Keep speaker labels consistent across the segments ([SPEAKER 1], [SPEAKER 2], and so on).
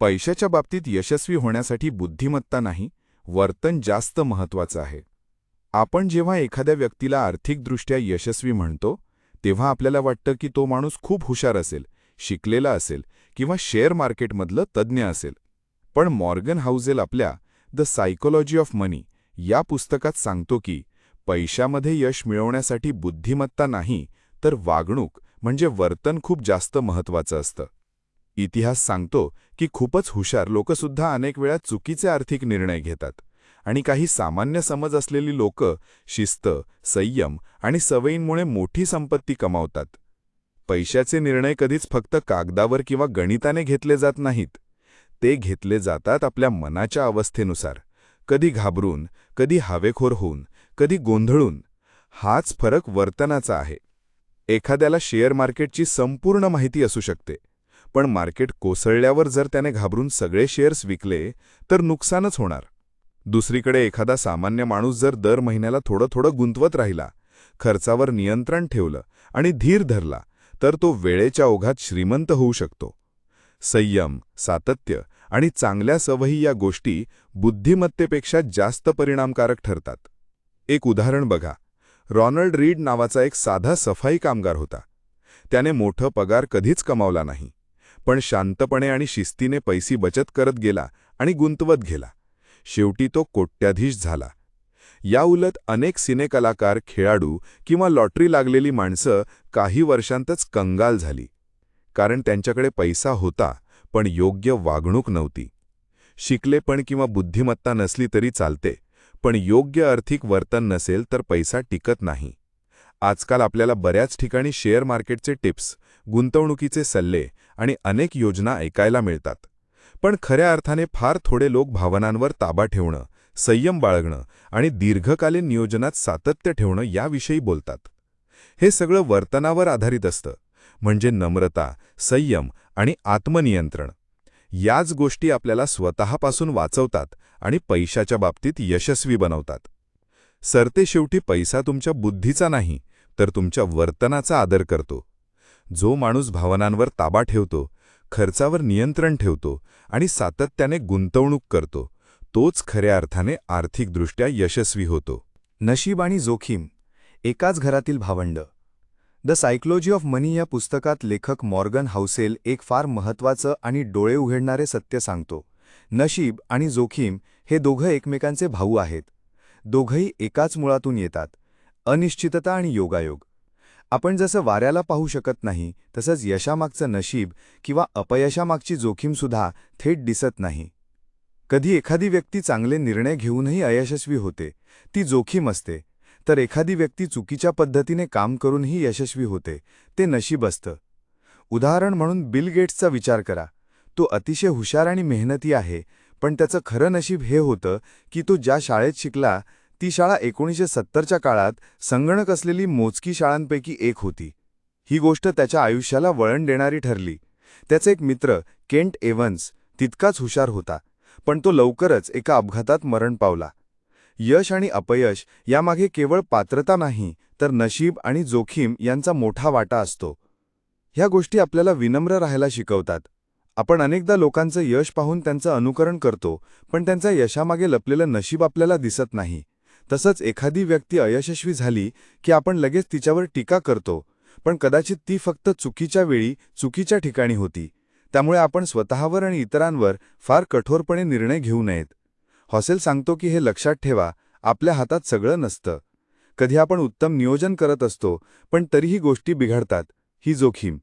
[SPEAKER 1] पैशाच्या बाबतीत यशस्वी होण्यासाठी बुद्धिमत्ता नाही वर्तन जास्त महत्वाचं आहे. आपण जेव्हा एखाद्या व्यक्तीला आर्थिकदृष्ट्या यशस्वी म्हणतो तेव्हा आपल्याला वाटतं की तो माणूस खूप हुशार असेल शिकलेला असेल किंवा शेअर मार्केटमधलं तज्ज्ञ असेल. पण मॉर्गन हाऊजेल आपल्या द सायकोलॉजी ऑफ मनी या पुस्तकात सांगतो की पैशामध्ये यश मिळवण्यासाठी बुद्धिमत्ता नाही तर वागणूक म्हणजे वर्तन खूप जास्त महत्वाचं असतं. इतिहास सांगतो की खूपच हुशार लोकसुद्धा अनेक वेळा चुकीचे आर्थिक निर्णय घेतात. आणि काही सामान्य समज असलेली लोक शिस्त संयम आणि सवयींमुळे मोठी संपत्ती कमावतात. पैशाचे निर्णय कधीच फक्त कागदावर किंवा गणिताने घेतले जात नाहीत. ते घेतले जातात आपल्या मनाच्या अवस्थेनुसार. कधी घाबरून कधी हवेखोर होऊन कधी गोंधळून. हाच फरक वर्तनाचा आहे. एखाद्याला शेअर मार्केटची संपूर्ण माहिती असू शकते. पण मार्केट कोसळल्यावर जर त्याने घाबरून सगळे शेअर्स विकले तर नुकसानच होणार. दुसरीकडे एखादा सामान्य माणूस जर दर महिन्याला थोडं थोडं गुंतवत राहिला खर्चावर नियंत्रण ठेवलं आणि धीर धरला तर तो वेळेच्या ओघात श्रीमंत होऊ शकतो. संयम सातत्य आणि चांगल्या सवयी या गोष्टी बुद्धिमत्तेपेक्षा जास्त परिणामकारक ठरतात. एक उदाहरण बघा. रॉनल्ड रीड नावाचा एक साधा सफाई कामगार होता. त्याने मोठं पगार कधीच कमावला नाही. पण शांतपणे आणि शिस्तीने पैसी बचत करत गेला आणि गुंतवत गेला. शेवटी तो कोट्याधीश झाला. याउलट अनेक सिनेकलाकार खेळाडू किंवा लॉटरी लागलेली माणसं काही वर्षांतच कंगाल झाली. कारण त्यांच्याकडे पैसा होता पण योग्य वागणूक नव्हती. शिकले पण किंवा बुद्धिमत्ता नसली तरी चालते पण योग्य आर्थिक वर्तन नसेल तर पैसा टिकत नाही. आजकाल आपल्याला बऱ्याच ठिकाणी शेअर मार्केटचे टिप्स गुंतवणुकीचे सल्ले आणि अनेक योजना ऐकायला मिळतात. पण खऱ्या अर्थाने फार थोडे लोक भावनांवर ताबा ठेवणं संयम बाळगणं आणि दीर्घकालीन नियोजनात सातत्य ठेवणं याविषयी बोलतात. हे सगळं वर्तनावर आधारित असतं म्हणजे नम्रता संयम आणि आत्मनियंत्रण. याच गोष्टी आपल्याला स्वतःपासून वाचवतात आणि पैशाच्या बाबतीत यशस्वी बनवतात. सरते शेवटी पैसा तुमच्या बुद्धीचा नाही तर तुमच्या वर्तनाचा आदर करतो. जो माणूस भावनांवर ताबा ठेवतो खर्चावर नियंत्रण ठेवतो आणि सातत्याने गुंतवणूक करतो तोच खऱ्या अर्थाने आर्थिकदृष्ट्या यशस्वी होतो.
[SPEAKER 2] नशीब आणि जोखीम एकाच घरातील भावंड. द सायकोलॉजी ऑफ मनी या पुस्तकात लेखक मॉर्गन हाऊसेल एक फार महत्त्वाचं आणि डोळे उघडणारे सत्य सांगतो. नशीब आणि जोखीम हे दोघं एकमेकांचे भाऊ आहेत. दोघंही एकाच मुळातून येतात. अनिश्चितता आणि योगायोग. आपण जसं वाऱ्याला पाहू शकत नाही तसंच यशामागचं नशीब किंवा अपयशामागची जोखीमसुद्धा थेट दिसत नाही. कधी एखादी व्यक्ती चांगले निर्णय घेऊनही अयशस्वी होते ती जोखीम असते. तर एखादी व्यक्ती चुकीच्या पद्धतीने काम करूनही यशस्वी होते ते नशीब असतं. उदाहरण म्हणून बिल गेट्सचा विचार करा. तो अतिशय हुशार आणि मेहनती आहे पण त्याचं खरं नशीब हे होतं की तो ज्या शाळेत शिकला ती शाळा एकोणीसशे सत्तरच्या काळात संगणक असलेली मोजकी शाळांपैकी एक होती. ही गोष्ट त्याच्या आयुष्याला वळण देणारी ठरली. त्याचा एक मित्र केंट एव्हन्स तितकाच हुशार होता पण तो लवकरच एका अपघातात मरण पावला. यश आणि अपयश यामागे केवळ पात्रता नाही तर नशीब आणि जोखीम यांचा मोठा वाटा असतो. ह्या गोष्टी आपल्याला विनम्र राहायला शिकवतात. आपण अनेकदा लोकांचं यश पाहून त्यांचं अनुकरण करतो पण त्यांच्या यशामागे लपलेलं नशीब आपल्याला दिसत नाही. तसंच एखादी व्यक्ती अयशस्वी झाली की आपण लगेच तिच्यावर टीका करतो पण कदाचित ती फक्त चुकीच्या वेळी चुकीच्या ठिकाणी होती. त्यामुळे आपण स्वतःवर आणि इतरांवर फार कठोरपणे निर्णय घेऊ नयेत. हॉसेल सांगतो की हे लक्षात ठेवा आपल्या हातात सगळं नसतं. कधी आपण उत्तम नियोजन करत असतो पण तरीही गोष्टी बिघडतात ही जोखीम.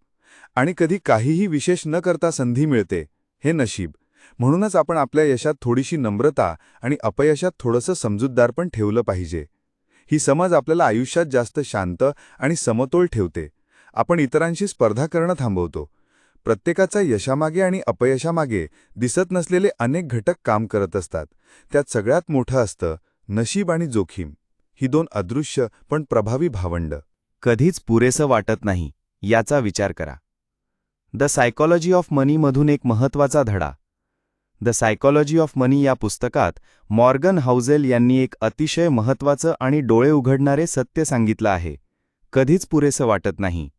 [SPEAKER 2] आणि कधी काहीही विशेष न करता संधी मिळते हे नशीब. म्हणूनच आपण आपल्या यशात थोडीशी नम्रता आणि अपयशात थोडंसं समजूतदार पण ठेवलं पाहिजे. ही समज आपल्याला आयुष्यात जास्त शांत आणि समतोल ठेवते. आपण इतरांशी स्पर्धा करणं थांबवतो. प्रत्येकाचा यशामागे आणि अपयशामागे दिसत नसलेले अनेक घटक काम करत असतात. त्यात सगळ्यात मोठं असतं नशीब आणि जोखीम. ही दोन अदृश्य पण प्रभावी भावंड.
[SPEAKER 3] कधीच पुरेसं वाटत नाही याचा विचार करा. द सायकॉलॉजी ऑफ मनीमधून एक महत्त्वाचा धडा. द सायकॉलॉजी ऑफ मनी या पुस्तकात मॉर्गन हाउजेल यांनी एक अतिशय महत्त्वाचं आणि डोळे उघडणारे सत्य सांगितलं आहे. कधीच पुरेसं वाटत नाही.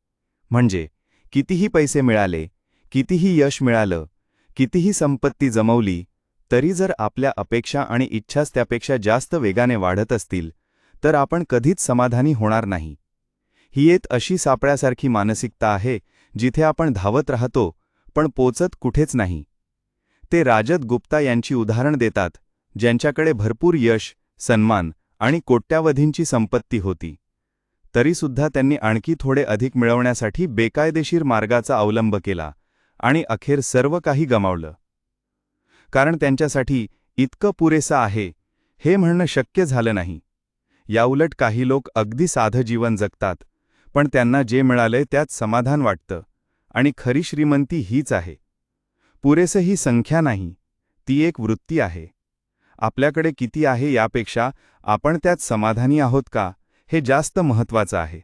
[SPEAKER 3] म्हणजे कितीही पैसे मिळाले कितीही यश मिळालं कितीही संपत्ती जमवली तरी जर आपल्या अपेक्षा आणि इच्छाच त्यापेक्षा जास्त वेगाने वाढत असतील तर आपण कधीच समाधानी होणार नाही. ही एक अशी सापळ्यासारखी मानसिकता आहे जिथे आपण धावत राहतो पण पोचत कुठेच नाही. ते राजद गुप्ता यांची उदाहरण देतात ज्यांच्याकडे भरपूर यश सन्मान आणि कोट्यावधींची संपत्ती होती. तरीसुद्धा त्यांनी आणखी थोडे अधिक मिळवण्यासाठी बेकायदेशीर मार्गाचा अवलंब केला आणि अखेर सर्व काही गमावलं. कारण त्यांच्यासाठी इतकं पुरेसं आहे हे म्हणणं शक्य झालं नाही. याउलट काही लोक अगदी साधं जीवन जगतात पण त्यांना जे मिळालंय त्यात समाधान वाटतं आणि खरी श्रीमंती हीच आहे. पुरेसही संख्या नाही ती एक वृत्ती आहे. आपल्याकडे किती आहे यापेक्षा आपण त्यात समाधानी आहोत का हे जास्त महत्त्वाचं आहे.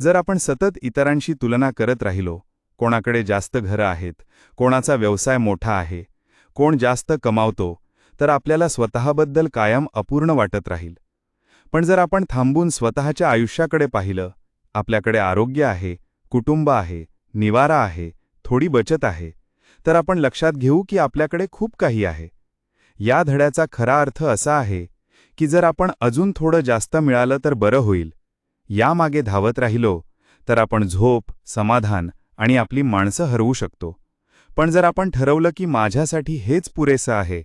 [SPEAKER 3] जर आपण सतत इतरांशी तुलना करत राहिलो कोणाकडे जास्त घरं आहेत कोणाचा व्यवसाय मोठा आहे कोण जास्त कमावतो तर आपल्याला स्वतःबद्दल कायम अपूर्ण वाटत राहील. पण जर आपण थांबून स्वतःच्या आयुष्याकडे पाहिलं आपल्याकडे आरोग्य आहे कुटुंब आहे निवारा आहे थोडी बचत आहे तर आपण लक्षात घेऊ की आपल्याकडे खूप काही आहे. या धड्याचा खरा अर्थ असा आहे की जर आपण अजून थोडं जास्त मिळालं तर बरं होईल. यामागे धावत राहिलो तर आपण झोप समाधान आणि आपली माणसं हरवू शकतो. पण जर आपण ठरवलं की माझ्यासाठी हेच पुरेसं आहे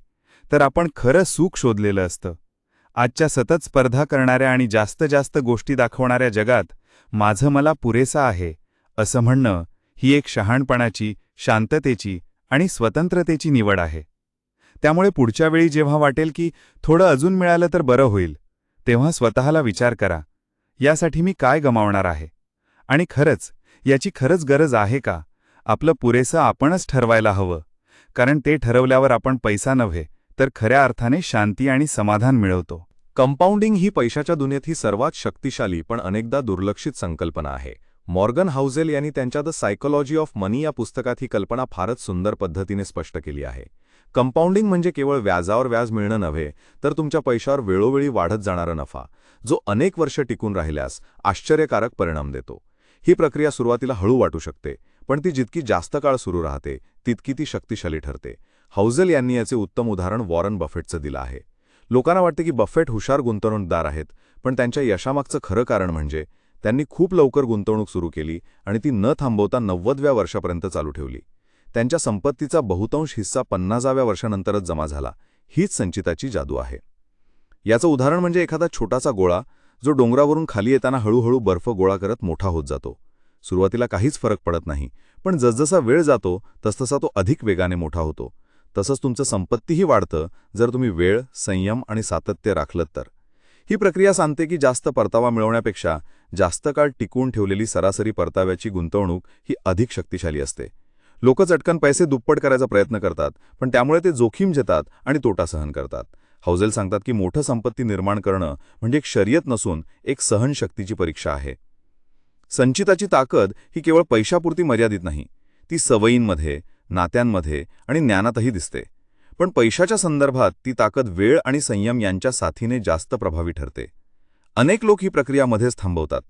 [SPEAKER 3] तर आपण खरं सुख शोधलेलं असतं. आजच्या सतत स्पर्धा करणाऱ्या आणि जास्त जास्त गोष्टी दाखवणाऱ्या जगात माझं मला पुरेसं आहे असं म्हणणं ही एक शहाणपणाची शांततेची आणि स्वतंत्रतेची निवड आहे. त्यामुळे पुढच्या वेळी जेव्हा वाटेल की थोडं अजून मिळालं तर बरं होईल तेव्हा स्वतःला विचार करा यासाठी मी काय गमावणार आहे? आणि खरंच याची खरंच गरज आहे का? आपलं पुरेसं आपणच ठरवायला हवं कारण ते ठरवल्यावर आपण पैसा नव्हे तर खऱ्या अर्थाने शांती आणि समाधान मिळवतो.
[SPEAKER 2] कंपाऊंडिंग ही पैशाच्या दुनियेत ही सर्वात शक्तिशाली पण अनेकदा दुर्लक्षित संकल्पना आहे. मॉर्गन हाऊझेल यांनी त्यांच्या द सायकोलॉजी ऑफ मनी या पुस्तकात ही कल्पना फारच सुंदर पद्धतीने स्पष्ट केली आहे. कंपाऊंडिंग म्हणजे केवळ व्याजावर व्याज मिळणं नव्हे तर तुमच्या पैशावर वेळोवेळी वाढत जाणारा नफा जो अनेक वर्ष टिकून राहिल्यास आश्चर्यकारक परिणाम देतो. ही प्रक्रिया सुरुवातीला हळू वाटू शकते पण ती जितकी जास्त काळ सुरू राहते तितकी ती शक्तिशाली ठरते. हाऊझेल यांनी याचे उत्तम उदाहरण वॉरन बफेटचं दिलं आहे. लोकांना वाटते की बफेट हुशार गुंतवणूकदार आहेत पण त्यांच्या यशामागचं खरं कारण म्हणजे त्यांनी खूप लवकर गुंतवणूक सुरू केली आणि ती न थांबवता नव्वदव्या वर्षापर्यंत चालू ठेवली. त्यांच्या संपत्तीचा बहुतांश हिस्सा पन्नासाव्या वर्षानंतरच जमा झाला. हीच संचिताची जादू आहे. याचं उदाहरण म्हणजे एखादा छोटासा गोळा जो डोंगरावरून खाली येताना हळूहळू बर्फ गोळा करत मोठा होत जातो. सुरुवातीला काहीच फरक पडत नाही पण जसजसा वेळ जातो तसतसा तो अधिक वेगाने मोठा होतो. तसंच तुमचं संपत्तीही वाढतं जर तुम्ही वेळ संयम आणि सातत्य राखलत तर. ही प्रक्रिया सांगते की जास्त परतावा मिळवण्यापेक्षा जास्त काळ टिकून ठेवलेली सरासरी परताव्याची गुंतवणूक ही अधिक शक्तिशाली असते. लोक चटकन पैसे दुप्पट करायचा प्रयत्न करतात पण त्यामुळे ते जोखीम घेतात आणि तोटा सहन करतात. हौजेल सांगतात की मोठं संपत्ती निर्माण करणं म्हणजे एक शर्यत नसून एक सहनशक्तीची परीक्षा आहे. संचिताची ताकद ही केवळ पैशापुरती मर्यादित नाही ती सवयींमध्ये नात्यांमध्ये आणि ज्ञानातही दिसते. पण पैशाच्या संदर्भात ती ताकद वेळ आणि संयम यांच्या साथीने जास्त प्रभावी ठरते. अनेक लोक ही प्रक्रिया मध्येच थांबवतात.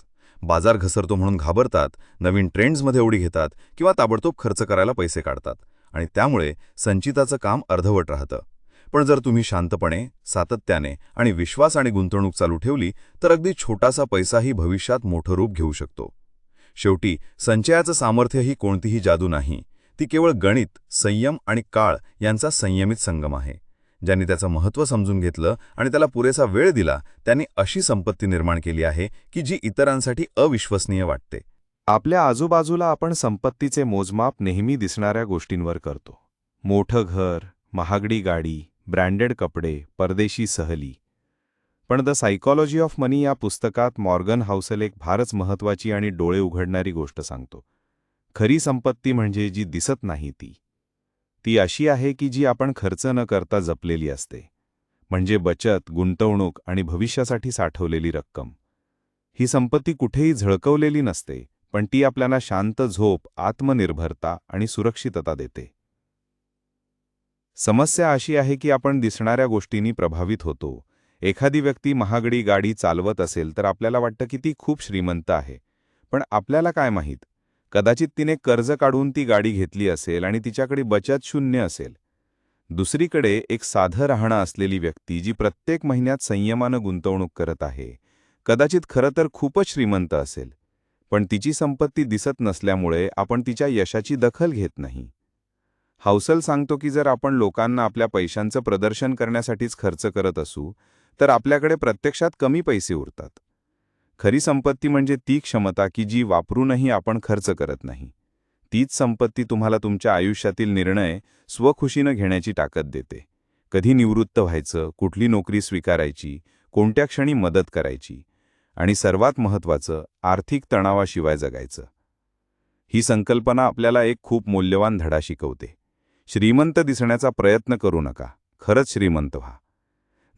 [SPEAKER 2] बाजार घसरतो म्हणून घाबरतात नवीन ट्रेंड्समध्ये उडी घेतात किंवा ताबडतोब खर्च करायला पैसे काढतात आणि त्यामुळे संचिताचं काम अर्धवट राहतं. पण जर तुम्ही शांतपणे सातत्याने आणि विश्वास आणि गुंतवणूक चालू ठेवली तर अगदी छोटासा पैसाही भविष्यात मोठं रूप घेऊ शकतो. शेवटी संचयाचं सामर्थ्य ही कोणतीही जादू नाही. ती केवळ गणित संयम आणि काळ यांचा संयमित संगम आहे. ज्यांनी त्याचं महत्त्व समजून घेतलं आणि त्याला पुरेसा वेळ दिला त्यांनी अशी संपत्ती निर्माण केली आहे की जी इतरांसाठी अविश्वसनीय वाटते.
[SPEAKER 3] आपल्या आजूबाजूला आपण संपत्तीचे मोजमाप नेहमी दिसणाऱ्या गोष्टींवर करतो. मोठं घर महागडी गाडी ब्रँडेड कपडे परदेशी सहली. पण द सायकॉलॉजी ऑफ मनी या पुस्तकात मॉर्गन हाऊसेल एक फारच महत्त्वाची आणि डोळे उघडणारी गोष्ट सांगतो. खरी संपत्ती म्हणजे जी दिसत नाही ती. ती अशी आहे की जी आपण खर्च न करता जपलेली असते. म्हणजे बचत गुंतवणूक आणि भविष्यासाठी साठवलेली रक्कम. ही संपत्ती कुठेही झळकवलेली नसते पण ती आपल्याला शांत झोप आत्मनिर्भरता आणि सुरक्षितता देते. समस्या अशी आहे की आपण दिसणाऱ्या गोष्टींनी प्रभावित होतो. एखादी व्यक्ती महागडी गाडी चालवत असेल तर आपल्याला वाटतं की ती खूप श्रीमंत आहे. पण आपल्याला काय माहीत?
[SPEAKER 1] कदाचित तिने कर्ज काढून ती गाडी घेतली असेल आणि तिच्याकडे बचत शून्य असेल. दुसरीकडे एक साधं राहणं असलेली व्यक्ती जी प्रत्येक महिन्यात संयमानं गुंतवणूक करत आहे कदाचित खरं तर खूपच श्रीमंत असेल पण तिची संपत्ती दिसत नसल्यामुळे आपण तिच्या यशाची दखल घेत नाही. हौसल सांगतो की जर आपण लोकांना आपल्या पैशांचं प्रदर्शन करण्यासाठीच खर्च करत असू तर आपल्याकडे प्रत्यक्षात कमी पैसे उरतात. खरी संपत्ती म्हणजे ती क्षमता की जी वापरूनही आपण खर्च करत नाही. तीच संपत्ती तुम्हाला तुमच्या आयुष्यातील निर्णय स्वखुशीनं घेण्याची ताकद देते. कधी निवृत्त व्हायचं कुठली नोकरी स्वीकारायची कोणत्या क्षणी मदत करायची आणि सर्वात महत्त्वाचं आर्थिक तणावाशिवाय जगायचं. ही संकल्पना आपल्याला एक खूप मौल्यवान धडा शिकवते. श्रीमंत दिसण्याचा प्रयत्न करू नका. खरंच श्रीमंत व्हा.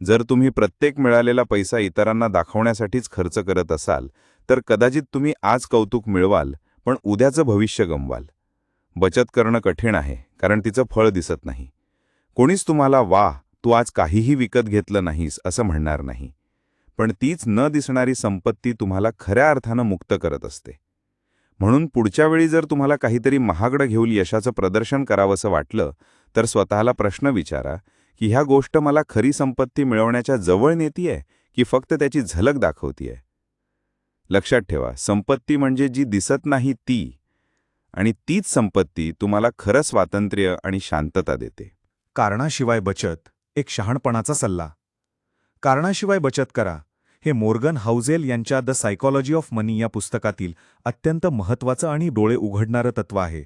[SPEAKER 1] जर तुम्ही प्रत्येक मिळालेला पैसा इतरांना दाखवण्यासाठीच खर्च करत असाल तर कदाचित तुम्ही आज कौतुक मिळवाल पण उद्याचं भविष्य गमवाल. बचत करणं कठीण आहे कारण तिचं फळ दिसत नाही. कोणीच तुम्हाला वा तू आज काहीही विकत घेतलं नाहीस असं म्हणणार नाही. पण तीच न दिसणारी संपत्ती तुम्हाला खऱ्या अर्थानं मुक्त करत असते. म्हणून पुढच्या वेळी जर तुम्हाला काहीतरी महागडं घेऊन यशाचं प्रदर्शन करावंसं वाटलं तर स्वतःला प्रश्न विचारा की ह्या गोष्ट मला खरी संपत्ती मिळवण्याच्या जवळ नेतीये की फक्त त्याची झलक दाखवतीये? लक्षात ठेवा संपत्ती म्हणजे जी दिसत नाही ती आणि तीच संपत्ती तुम्हाला खरं स्वातंत्र्य आणि शांतता देते.
[SPEAKER 2] कारणाशिवाय बचत एक शहाणपणाचा सल्ला. कारणाशिवाय बचत करा. हे मोर्गन हाउजेल यांच्या द सायकॉलॉजी ऑफ मनी या पुस्तकातील अत्यंत महत्त्वाचं आणि डोळे उघडणारं तत्व आहे.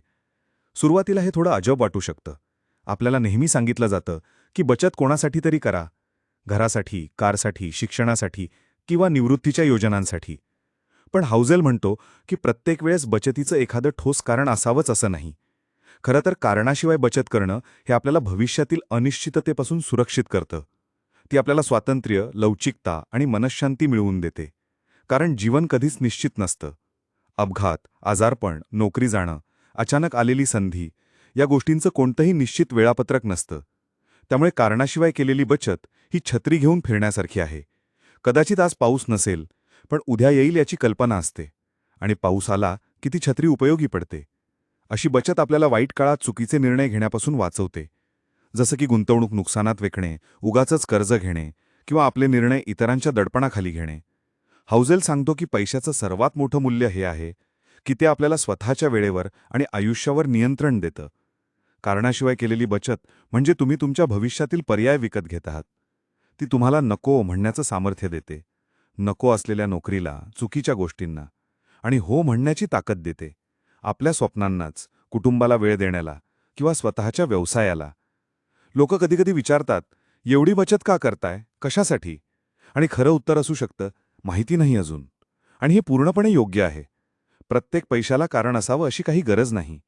[SPEAKER 2] सुरुवातीला हे थोडं अजब वाटू शकतं. आपल्याला नेहमी सांगितलं जातं की बचत कोणासाठी तरी करा. घरासाठी कारसाठी शिक्षणासाठी किंवा निवृत्तीच्या योजनांसाठी. पण हाऊजेल म्हणतो की प्रत्येक वेळेस बचतीचं एखादं ठोस कारण असावंच असं नाही. खरं तर कारणाशिवाय बचत करणं हे आपल्याला भविष्यातील अनिश्चिततेपासून सुरक्षित करतं. ती आपल्याला स्वातंत्र्य लवचिकता आणि मनशांती मिळवून देते. कारण जीवन कधीच निश्चित नसतं. अपघात आजारपण नोकरी जाणं अचानक आलेली संधी या गोष्टींचं कोणतंही निश्चित वेळापत्रक नसतं. त्यामुळे कारणाशिवाय केलेली बचत ही छत्री घेऊन फिरण्यासारखी आहे. कदाचित आज पाऊस नसेल पण उद्या येईल याची कल्पना असते आणि पाऊस आला की ती छत्री उपयोगी पडते. अशी बचत आपल्याला वाईट काळात चुकीचे निर्णय घेण्यापासून वाचवते. जसं की गुंतवणूक नुकसानात विकणे उगाचच कर्ज घेणे किंवा आपले निर्णय इतरांच्या दडपणाखाली घेणे. हाऊजेल सांगतो की पैशाचं सर्वात मोठं मूल्य हे आहे की ते आपल्याला स्वतःच्या वेळेवर आणि आयुष्यावर नियंत्रण देतं. कारणाशिवाय केलेली बचत म्हणजे तुम्ही तुमच्या भविष्यातील पर्याय विकत घेत आहात. ती तुम्हाला नको म्हणण्याचं सामर्थ्य देते नको असलेल्या नोकरीला चुकीच्या गोष्टींना आणि हो म्हणण्याची ताकद देते. आपल्या स्वप्नांनाच कुटुंबाला वेळ देण्याला किंवा स्वतःच्या व्यवसायाला. लोक कधीकधी विचारतात एवढी बचत का करताय? कशासाठी? आणि खरं उत्तर असू शकतं माहिती नाही अजून. आणि हे पूर्णपणे योग्य आहे. प्रत्येक पैशाला कारण असावं अशी काही गरज नाही.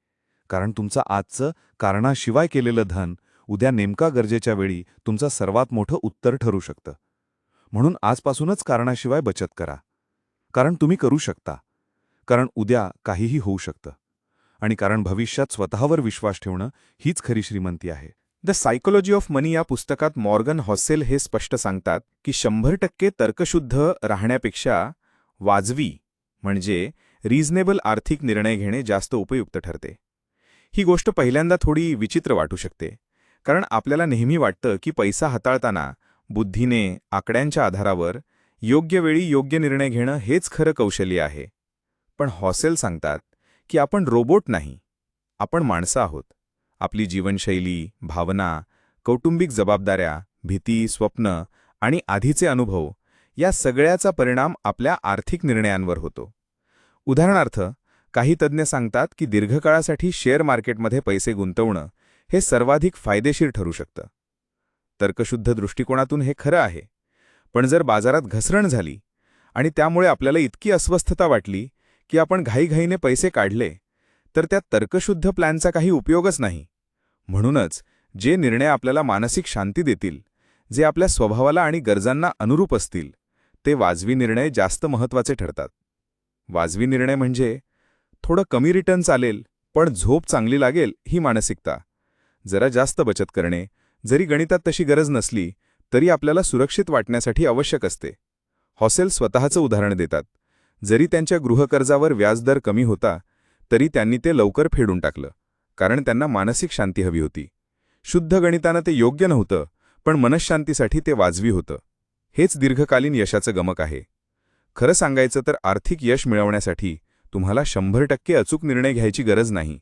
[SPEAKER 2] कारण तुमचं आजचं कारणाशिवाय केलेलं धन उद्या नेमका गरजेच्या वेळी तुमचं सर्वात मोठं उत्तर ठरू शकतं. म्हणून आजपासूनच कारणाशिवाय बचत करा. कारण तुम्ही करू शकता. कारण उद्या काहीही होऊ शकतं. आणि कारण भविष्यात स्वतःवर विश्वास ठेवणं हीच खरी श्रीमंती आहे.
[SPEAKER 4] द सायकोलॉजी ऑफ मनी या पुस्तकात मॉर्गन हॉसेल हे स्पष्ट सांगतात की शंभर टक्के तर्कशुद्ध राहण्यापेक्षा वाजवी म्हणजे रिझनेबल आर्थिक निर्णय घेणे जास्त उपयुक्त ठरते. ही गोष्ट पहिल्यांदा थोडी विचित्र वाटू शकते. कारण आपल्याला नेहमी वाटतं की पैसा हाताळताना बुद्धीने आकड्यांच्या आधारावर योग्य वेळी योग्य निर्णय घेणं हेच खरं कौशल्य आहे. पण हॉसेल सांगतात की आपण रोबोट नाही आपण माणसं आहोत. आपली जीवनशैली भावना कौटुंबिक जबाबदाऱ्या भीती स्वप्न आणि आधीचे अनुभव या सगळ्याचा परिणाम आपल्या आर्थिक निर्णयांवर होतो. उदाहरणार्थ काही तज्ज्ञ सांगतात की दीर्घकाळासाठी शेअर मार्केटमध्ये पैसे गुंतवणं हे सर्वाधिक फायदेशीर ठरू शकतं. तर्कशुद्ध दृष्टिकोनातून हे खरं आहे. पण जर बाजारात घसरण झाली आणि त्यामुळे आपल्याला इतकी अस्वस्थता वाटली की आपण घाईघाईने पैसे काढले तर त्या तर्कशुद्ध प्लॅनचा काही उपयोगच नाही. म्हणूनच जे निर्णय आपल्याला मानसिक शांती देतील जे आपल्या स्वभावाला आणि गरजांना अनुरूप असतील ते वाजवी निर्णय जास्त महत्त्वाचे ठरतात. वाजवी निर्णय म्हणजे थोडं कमी रिटर्न चालेल पण झोप चांगली लागेल ही मानसिकता. जरा जास्त बचत करणे. जरी गणितात तशी गरज नसली तरी आपल्याला सुरक्षित वाटण्यासाठी आवश्यक असते. हॉसेल स्वतःचं उदाहरण देतात. जरी त्यांच्या गृहकर्जावर व्याजदर कमी होता तरी त्यांनी ते लवकर फेडून टाकलं कारण त्यांना मानसिक शांती हवी होती. शुद्ध गणितानं ते योग्य नव्हतं पण मनशांतीसाठी ते वाजवी होतं. हेच दीर्घकालीन यशाचं गमक आहे. खरं सांगायचं तर आर्थिक यश मिळवण्यासाठी तुम्हाला शंभर टक्के अचूक निर्णय घ्यायची गरज नाही.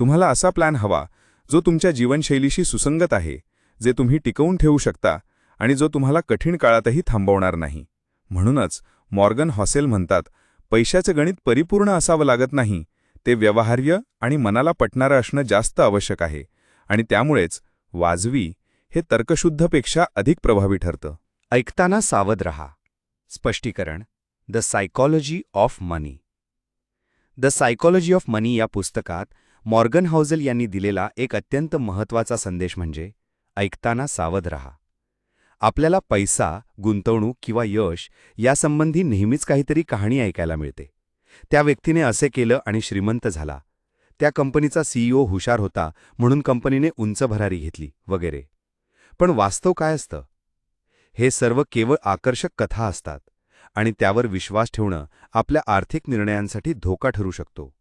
[SPEAKER 4] तुम्हाला असा प्लॅन हवा जो तुमच्या जीवनशैलीशी सुसंगत आहे जे तुम्ही टिकवून ठेवू शकता आणि जो तुम्हाला कठीण काळातही थांबवणार नाही. म्हणूनच मॉर्गन हॉसेल म्हणतात पैशाचं गणित परिपूर्ण असावं लागत नाही. ते व्यवहार्य आणि मनाला पटणारं असणं जास्त आवश्यक आहे आणि त्यामुळेच वाजवी हे तर्कशुद्धपेक्षा अधिक प्रभावी ठरतं.
[SPEAKER 2] ऐकताना सावध रहा. स्पष्टीकरण the psychology of money. The psychology of money या पुस्तकात मॉर्गन हाऊझल यांनी दिलेला एक अत्यंत महत्त्वाचा संदेश म्हणजे ऐकताना सावध रहा. आपल्याला पैसा गुंतवणूक किंवा यश यासंबंधी नेहमीच काहीतरी कहाणी ऐकायला मिळते. त्या व्यक्तीने असे केलं आणि श्रीमंत झाला. त्या कंपनीचा सीईओ हुशार होता म्हणून कंपनीने उंच भरारी घेतली वगैरे. पण वास्तव काय असतं? हे सर्व केवळ आकर्षक कथा असतात. आणि त्यावर विश्वास ठेवणं आपल्या आर्थिक निर्णयांसाठी धोका ठरू शकतो.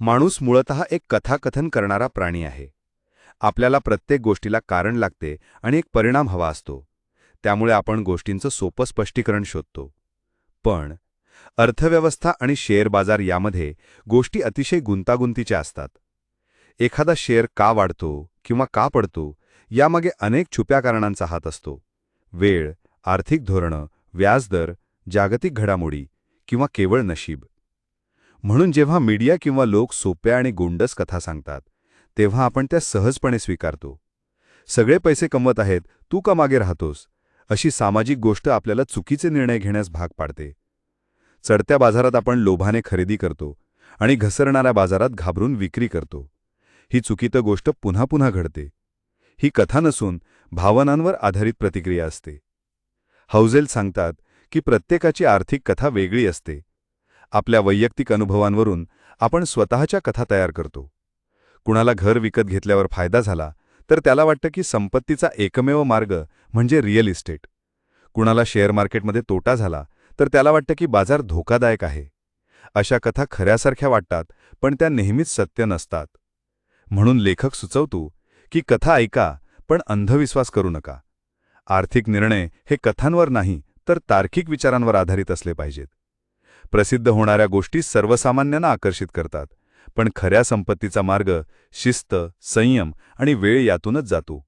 [SPEAKER 2] माणूस मूळतः एक कथाकथन करणारा प्राणी आहे. आपल्याला प्रत्येक गोष्टीला कारण लागते आणि एक परिणाम हवा असतो. त्यामुळे आपण गोष्टींचं सोपं स्पष्टीकरण शोधतो. पण अर्थव्यवस्था आणि शेअर बाजार यामध्ये गोष्टी अतिशय गुंतागुंतीच्या असतात. एखादा शेअर का वाढतो किंवा का पडतो यामागे अनेक छुप्या कारणांचा हात असतो. वेळ आर्थिक धोरणं व्याजदर जागतिक घडामोडी किंवा केवळ नशीब. म्हणून जेव्हा मीडिया किंवा लोक सोप्या आणि गोंडस कथा सांगतात तेव्हा आपण त्या सहजपणे स्वीकारतो. सगळे पैसे कमवत आहेत तू का मागे राहतोस? अशी सामाजिक गोष्ट आपल्याला चुकीचे निर्णय घेण्यास भाग पाडते. चढत्या बाजारात आपण लोभाने खरेदी करतो आणि घसरणाऱ्या बाजारात घाबरून विक्री करतो. ही चुकीतं गोष्ट पुन्हा पुन्हा घडते. ही कथा नसून भावनांवर आधारित प्रतिक्रिया असते. हौझेल सांगतात की प्रत्येकाची आर्थिक कथा वेगळी असते. आपल्या वैयक्तिक अनुभवांवरून आपण स्वतःच्या कथा तयार करतो. कुणाला घर विकत घेतल्यावर फायदा झाला तर त्याला वाटतं की संपत्तीचा एकमेव मार्ग म्हणजे रिअल इस्टेट. कुणाला शेअर मार्केटमध्ये तोटा झाला तर त्याला वाटतं की बाजार धोकादायक आहे. अशा कथा खऱ्यासारख्या वाटतात पण त्या नेहमीच सत्य नसतात. म्हणून लेखक सुचवतो की कथा ऐका पण अंधविश्वास करू नका. आर्थिक निर्णय हे कथांवर नाही तर तार्किक विचारांवर आधारित असले पाहिजेत. प्रसिद्ध होणाऱ्या गोष्टी सर्वसामान्यांना आकर्षित करतात पण खऱ्या संपत्तीचा मार्ग शिस्त संयम आणि वेळ यातूनच जातो.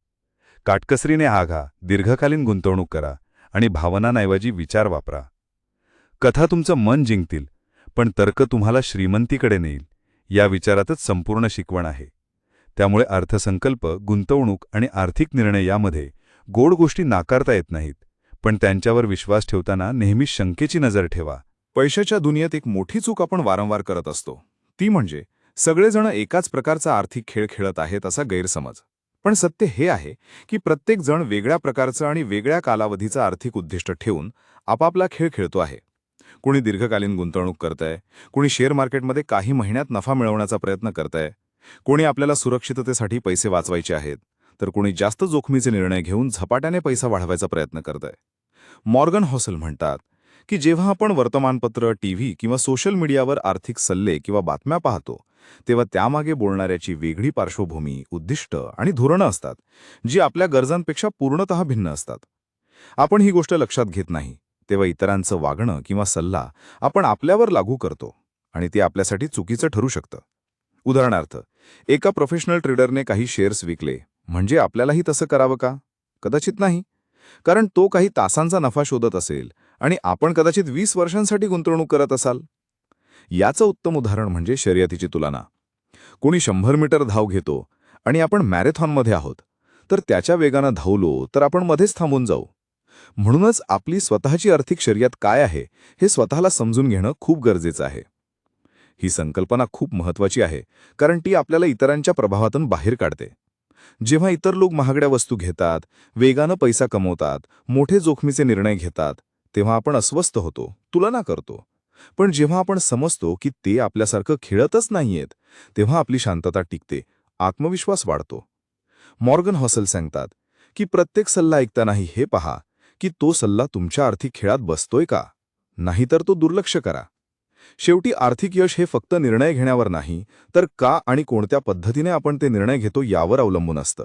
[SPEAKER 2] काटकसरीने आघा दीर्घकालीन गुंतवणूक करा आणि भावनांऐवजी विचार वापरा. कथा तुमचं मन जिंकतील पण तर्क तुम्हाला श्रीमंतीकडे नेईल या विचारातच संपूर्ण शिकवण आहे. त्यामुळे अर्थसंकल्प गुंतवणूक आणि आर्थिक निर्णय यामध्ये गोड गोष्टी नाकारता येत नाहीत. पण त्यांच्यावर विश्वास ठेवताना नेहमी शंकेची नजर ठेवा.
[SPEAKER 4] पैशाच्या दुनियेत एक मोठी चूक आपण वारंवार करत असतो. ती म्हणजे सगळेजण एकाच प्रकारचा आर्थिक खेळ खेळत आहेत असा गैरसमज. पण सत्य हे आहे की प्रत्येकजण वेगळ्या प्रकारचं आणि वेगळ्या कालावधीचं आर्थिक उद्दिष्ट ठेवून आपापला खेळ खेळतो आहे. कुणी दीर्घकालीन गुंतवणूक करतंय कुणी शेअर मार्केटमध्ये काही महिन्यात नफा मिळवण्याचा प्रयत्न करतंय कोणी आपल्याला सुरक्षिततेसाठी पैसे वाचवायचे आहेत तर कोणी जास्त जोखमीचे निर्णय घेऊन झपाट्याने पैसा वाढवायचा प्रयत्न करतंय. मॉर्गन हॉसल म्हणतात की जेव्हा आपण वर्तमानपत्र टीव्ही किंवा सोशल मीडियावर आर्थिक सल्ले किंवा बातम्या पाहतो तेव्हा त्यामागे बोलणाऱ्याची वेगळी पार्श्वभूमी उद्दिष्ट आणि धोरणं असतात जी आपल्या गरजांपेक्षा पूर्णतः भिन्न असतात. आपण ही गोष्ट लक्षात घेत नाही तेव्हा इतरांचं वागणं किंवा सल्ला आपण आपल्यावर लागू करतो आणि ते आपल्यासाठी चुकीचं ठरू शकतं. उदाहरणार्थ एका प्रोफेशनल ट्रेडरने काही शेअर्स विकले म्हणजे आपल्यालाही तसं करावं का? कदाचित नाही. कारण तो काही तासांचा नफा शोधत असेल आणि आपण कदाचित वीस वर्षांसाठी गुंतवणूक करत असाल. याचं उत्तम उदाहरण म्हणजे शर्यतीची तुलना. कोणी शंभर मीटर धाव घेतो आणि आपण मॅरेथॉनमध्ये आहोत. तर त्याच्या वेगानं धावलो तर आपण मध्येच थांबून जाऊ. म्हणूनच आपली स्वतःची आर्थिक शर्यत काय आहे हे स्वतःला समजून घेणं खूप गरजेचं आहे. ही संकल्पना खूप महत्वाची आहे कारण ती आपल्याला इतरांच्या प्रभावातून बाहेर काढते. जेव्हा इतर लोक महागड्या वस्तू घेतात वेगानं पैसा कमवतात मोठे जोखमीचे निर्णय घेतात तेव्हा आपण अस्वस्थ होतो तुलना करतो. पण जेव्हा आपण समजतो की ते आपल्यासारखं खेळतच नाहीयेत तेव्हा आपली शांतता टिकते आत्मविश्वास वाढतो. मॉर्गन हॉसल सांगतात की प्रत्येक सल्ला ऐकतानाही हे पहा की तो सल्ला तुमच्या आर्थिक खेळात बसतोय का? नाहीतर तो दुर्लक्ष करा.
[SPEAKER 1] शेवटी आर्थिक यश हे फक्त निर्णय घेण्यावर नाही तर का आणि कोणत्या पद्धतीने आपण ते निर्णय घेतो यावर अवलंबून असतं.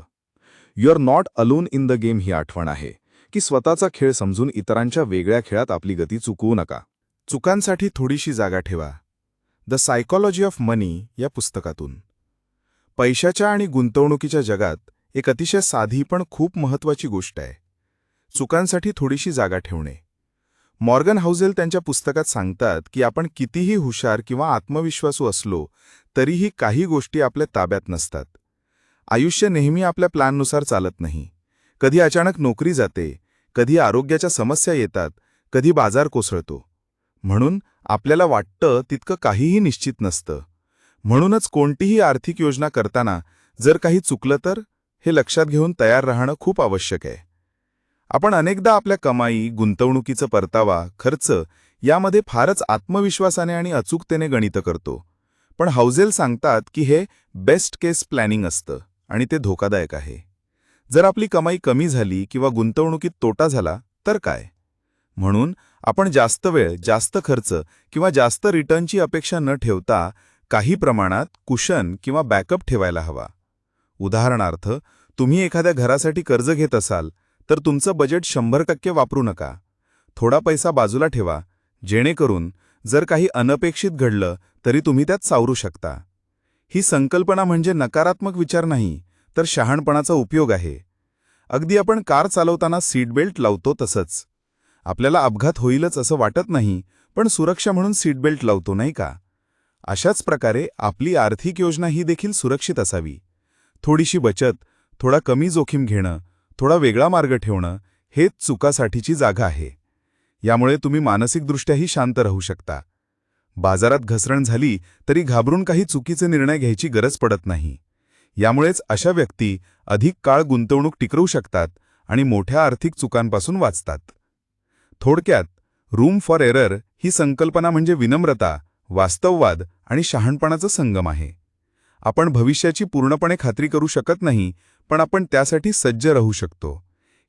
[SPEAKER 1] You are not alone in the game ही आठवण आहे की स्वतःचा खेळ समजून इतरांच्या वेगळ्या खेळात आपली गती चुकवू नका.
[SPEAKER 4] चुकांसाठी थोडीशी जागा ठेवा. द सायकॉलॉजी ऑफ मनी या पुस्तकातून. पैशाच्या आणि गुंतवणुकीच्या जगात एक अतिशय साधी पण खूप महत्वाची गोष्ट आहे. चुकांसाठी थोडीशी जागा ठेवणे. मॉर्गन हाऊझेल त्यांच्या पुस्तकात सांगतात की आपण कितीही हुशार किंवा आत्मविश्वासू असलो तरीही काही गोष्टी आपल्या ताब्यात नसतात. आयुष्य नेहमी आपल्या प्लॅननुसार चालत नाही. कधी अचानक नोकरी जाते कधी आरोग्याच्या समस्या येतात कधी बाजार कोसळतो. म्हणून आपल्याला वाटतं तितकं काहीही निश्चित नसतं. म्हणूनच कोणतीही आर्थिक योजना करताना जर काही चुकलं तर हे लक्षात घेऊन तयार राहणं खूप आवश्यक आहे. आपण अनेकदा आपल्या कमाई गुंतवणुकीचा परतावा खर्च यामध्ये फारच आत्मविश्वासाने आणि अचूकतेने गणित करतो. पण हाऊजेल सांगतात की हे बेस्ट केस प्लॅनिंग असतं आणि ते धोकादायक आहे. जर आपली कमाई कमी झाली किंवा गुंतवणुकीत तोटा झाला तर काय? म्हणून आपण जास्त वेळ जास्त खर्च किंवा जास्त रिटर्नची अपेक्षा न ठेवता काही प्रमाणात कुशन किंवा बॅकअप ठेवायला हवा. उदाहरणार्थ तुम्ही एखाद्या घरासाठी कर्ज घेत असाल तर तुमचं बजेट शंभर टक्के वापरू नका. थोडा पैसा बाजूला ठेवा जेणेकरून जर काही अनपेक्षित घडलं तरी तुम्ही त्यात सावरू शकता. ही संकल्पना म्हणजे नकारात्मक विचार नाही तर शहाणपणाचा उपयोग आहे. अगदी आपण कार चालवताना सीट बेल्ट लावतो तसंच. आपल्याला अपघात होईलच असं वाटत नाही पण सुरक्षा म्हणून सीटबेल्ट लावतो नाही का? अशाच प्रकारे आपली आर्थिक योजना ही देखील सुरक्षित असावी. थोडीशी बचत थोडा कमी जोखीम घेणं थोडा वेगळा मार्ग ठेवणं हेच चुकासाठीची जागा आहे. यामुळे तुम्ही मानसिकदृष्ट्याही शांत राहू शकता. बाजारात घसरण झाली तरी घाबरून काही चुकीचे निर्णय घ्यायची गरज पडत नाही. यामुळेच अशा व्यक्ती अधिक काळ गुंतवणूक टिकवू शकतात आणि मोठ्या आर्थिक चुकांपासून वाचतात. थोडक्यात रूम फॉर एरर ही संकल्पना म्हणजे विनम्रता वास्तववाद आणि शहाणपणाचा संगम आहे. आपण भविष्याची पूर्णपणे खात्री करू शकत नाही पण आपण त्यासाठी सज्ज राहू शकतो.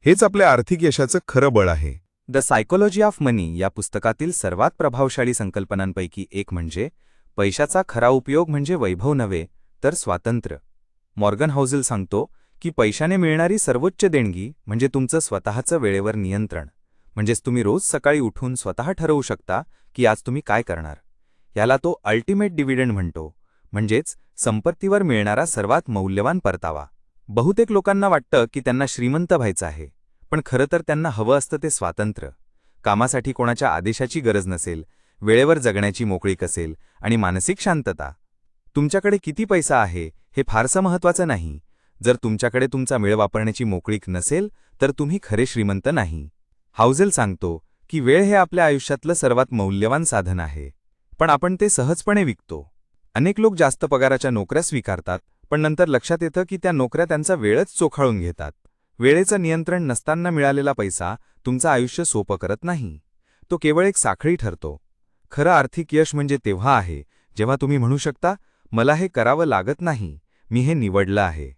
[SPEAKER 4] हेच आपल्या आर्थिक यशाचं खरं बळ आहे.
[SPEAKER 3] द सायकोलॉजी ऑफ मनी या पुस्तकातील सर्वात प्रभावशाली संकल्पनांपैकी एक म्हणजे पैशाचा खरा उपयोग म्हणजे वैभव नव्हे तर स्वातंत्र्य. मॉर्गन हाऊसेल सांगतो की पैशाने मिळणारी सर्वोच्च देणगी म्हणजे तुमचं स्वतःचं वेळेवर नियंत्रण. म्हणजेच तुम्ही रोज सकाळी उठून स्वतः ठरवू शकता की आज तुम्ही काय करणार. याला तो अल्टिमेट डिव्हिडंड म्हणतो. म्हणजेच संपत्तीवर मिळणारा सर्वात मौल्यवान परतावा. बहुतेक लोकांना वाटतं की त्यांना श्रीमंत व्हायचं आहे पण खरं तर त्यांना हवं असतं ते स्वातंत्र्य. कामासाठी कोणाच्या आदेशाची गरज नसेल वेळेवर जगण्याची मोकळीक असेल आणि मानसिक शांतता. तुमच्याकडे किती पैसा आहे हे फारसं महत्वाचं नाही. जर तुमच्याकडे तुमचा मेळ वापरण्याची मोकळीक नसेल तर तुम्ही खरे श्रीमंत नाही. हाऊजेल सांगतो की वेळ हे आपल्या आयुष्यातलं सर्वात मौल्यवान साधन आहे पण आपण ते सहजपणे विकतो. अनेक लोक जास्त पगाराच्या नोकऱ्या स्वीकारतात पण नंतर लक्षात येतं की त्या नोकऱ्या त्यांचा वेळच चोखाळून घेतात. वेळेचं नियंत्रण नसताना मिळालेला पैसा तुमचं आयुष्य सोपं करत नाही. तो केवळ एक साखळी ठरतो. खरं आर्थिक यश म्हणजे तेव्हा आहे जेव्हा तुम्ही म्हणू शकता मला हे करावं लागत नाही मी हे निवडलं आहे.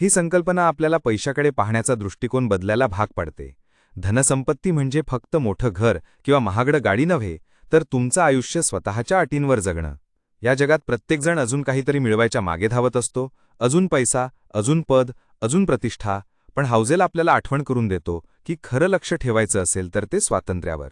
[SPEAKER 3] ही संकल्पना आपल्याला पैशाकडे पाहण्याचा दृष्टिकोन बदलायला भाग पडते. धनसंपत्ती म्हणजे फक्त मोठं घर किंवा महागडं गाडी नव्हे तर तुमचं आयुष्य स्वतःच्या अटींवर जगणं. या जगात प्रत्येकजण अजून काहीतरी मिळवायच्या मागे धावत असतो. अजून पैसा अजून पद अजून प्रतिष्ठा पण हाऊजेल आपल्याला आठवण करून देतो की खरं लक्ष ठेवायचं असेल तर ते स्वातंत्र्यावर.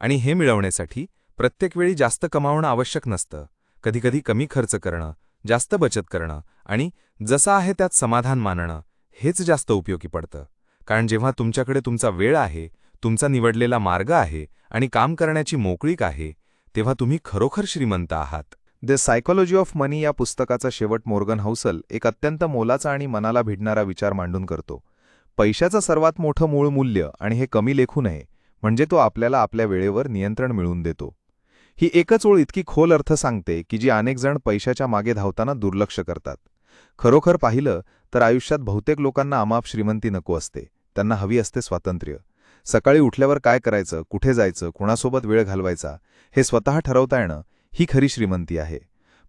[SPEAKER 3] आणि हे मिळवण्यासाठी प्रत्येक वेळी जास्त कमावणं आवश्यक नसतं. कधीकधी कमी खर्च करणं जास्त बचत करणं आणि जसं आहे त्यात समाधान मानणं हेच जास्त उपयोगी पडतं. कारण जेव्हा तुमच्याकडे तुमचा वेळ आहे तुमचा निवडलेला मार्ग आहे आणि काम करण्याची मोकळीक आहे तेव्हा तुम्ही खरोखर श्रीमंत आहात.
[SPEAKER 2] द सायकॉलॉजी ऑफ मनी या पुस्तकाचा शेवट मोर्गन हौसल एक अत्यंत मोलाचा आणि मनाला भिडणारा विचार मांडून करतो. पैशाचं सर्वात मोठं मूळ मूल्य आणि हे कमी लेखू नये म्हणजे तो आपल्याला आपल्या वेळेवर नियंत्रण मिळवून देतो. ही एकच ओळ इतकी खोल अर्थ सांगते की जी अनेक जण पैशाच्या मागे धावताना दुर्लक्ष करतात. खरोखर पाहिलं तर आयुष्यात बहुतेक लोकांना अमाप श्रीमंती नको असते त्यांना हवी असते स्वातंत्र्य. सकाळी उठल्यावर काय करायचं कुठे जायचं कुणासोबत वेळ घालवायचा हे स्वतः ठरवता येणं ही खरी श्रीमंती आहे.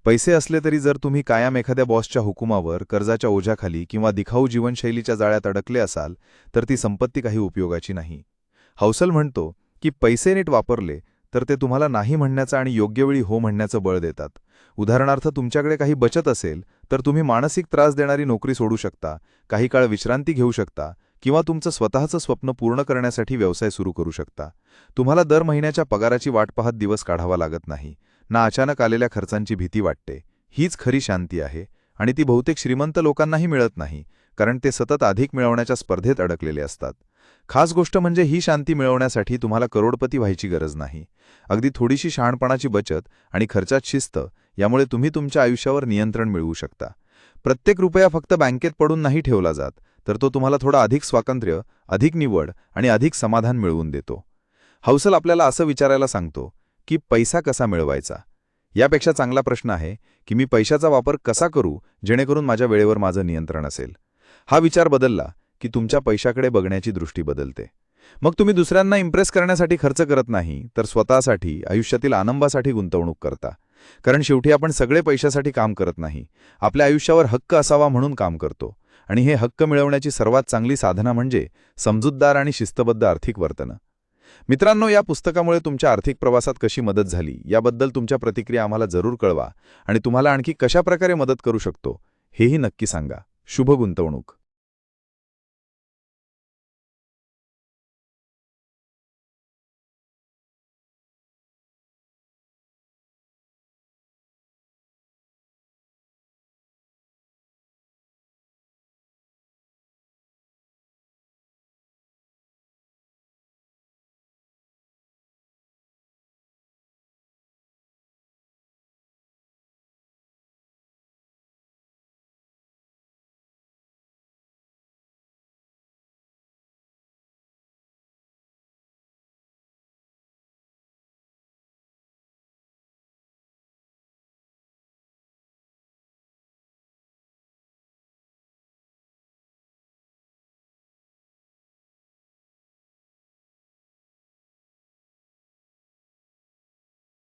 [SPEAKER 2] पैसे असले तरी जर तुम्ही कायम एखाद्या बॉसच्या हुकुमावर कर्जाच्या ओझ्याखाली किंवा दिखाऊ जीवनशैलीच्या जाळ्यात अडकले असाल तर ती संपत्ती काही उपयोगाची नाही. हौसल म्हणतो की पैसे नीट वापरले
[SPEAKER 5] तर ते तुम्हाला नाही म्हणण्याचं आणि योग्य वेळी हो म्हणण्याचं बळ देतात. उदाहरणार्थ तुमच्याकडे काही बचत असेल तर तुम्ही मानसिक त्रास देणारी नोकरी सोडू शकता काही काळ विश्रांती घेऊ शकता किंवा तुमचं स्वतःचं स्वप्न पूर्ण करण्यासाठी व्यवसाय सुरू करू शकता. तुम्हाला दर महिन्याच्या पगाराची वाट पाहत दिवस काढावा लागत नाही. ना अचानक आलेल्या खर्चांची भीती वाटते. हीच खरी शांती आहे आणि ती बहुतेक श्रीमंत लोकांनाही मिळत नाही कारण ते सतत अधिक मिळवण्याच्या स्पर्धेत अडकलेले असतात. खास गोष्ट म्हणजे ही शांती मिळवण्यासाठी तुम्हाला करोडपती व्हायची गरज नाही. अगदी थोडीशी शहाणपणाची बचत आणि खर्चात शिस्त यामुळे तुम्ही तुमच्या आयुष्यावर नियंत्रण मिळवू शकता. प्रत्येक रुपया फक्त बँकेत पडून नाही ठेवला जात तर तो तुम्हाला थोडा अधिक स्वातंत्र्य अधिक निवड आणि अधिक समाधान मिळवून देतो. हौसल आपल्याला असं विचारायला सांगतो की पैसा कसा मिळवायचा? यापेक्षा चांगला प्रश्न आहे की मी पैशाचा वापर कसा करू जेणेकरून माझ्या वेळेवर माझं नियंत्रण असेल? हा विचार बदलला की तुमच्या पैशाकडे बघण्याची दृष्टी बदलते. मग तुम्ही दुसऱ्यांना इम्प्रेस करण्यासाठी खर्च करत नाही तर स्वतःसाठी आयुष्यातील आनंदासाठी गुंतवणूक करता. कारण शेवटी आपण सगळे पैशासाठी काम करत नाही. आपल्या आयुष्यावर हक्क असावा म्हणून काम करतो. आणि हे हक्क मिळवण्याची सर्वात चांगली साधना म्हणजे समजूतदार आणि शिस्तबद्ध आर्थिक वर्तन. मित्रांनो या पुस्तकामुळे तुमच्या आर्थिक प्रवासात कशी मदत झाली याबद्दल तुमच्या प्रतिक्रिया आम्हाला जरूर कळवा आणि तुम्हाला आणखी कशा प्रकारे मदत करू शकतो हेही नक्की सांगा. शुभ गुंतवणूक.